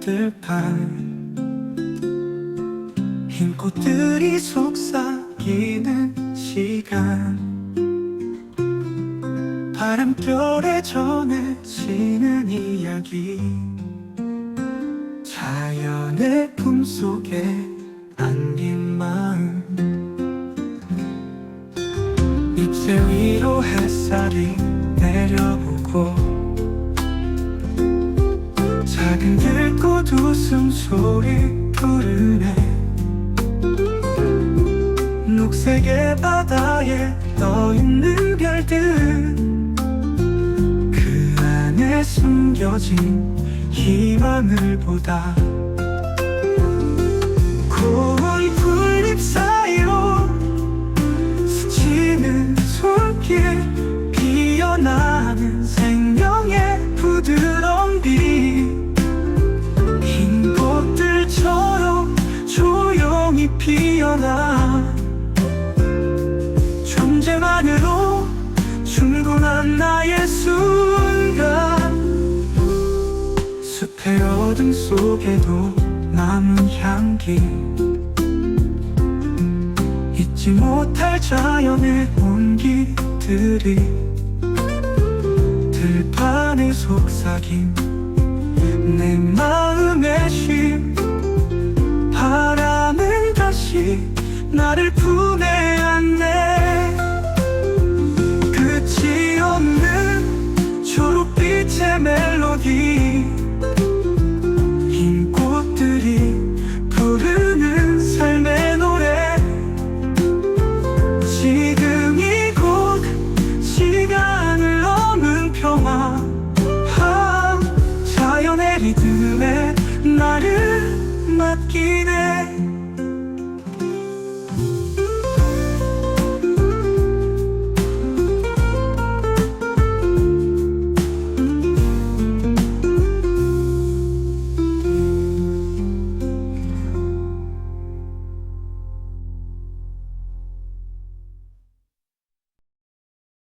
들판. 흰 꽃들이 속삭이는 시간. 바람결에 전해지는 이야기. 자연의 품속에 안긴 마음. 잎새 위로 햇살이 내려오고 들꽃 웃음소리 부르네. 녹색의 바다에 떠있는 별들. 그 안에 숨겨진 희망을 보다 피어나 존재만으로 충분한 나의 순간 숲의 어둠 속에도 남은 향기 잊지 못할 자연의 온기들이 들판에 속삭임 내마 나를 품에 안네 끝이 없는 초록빛의 멜로디. 흰 꽃들이 부르는 삶의 노래. 지금 이곳 시간을 넘는 평화. 아, 자연의 리듬에 나를 맡기는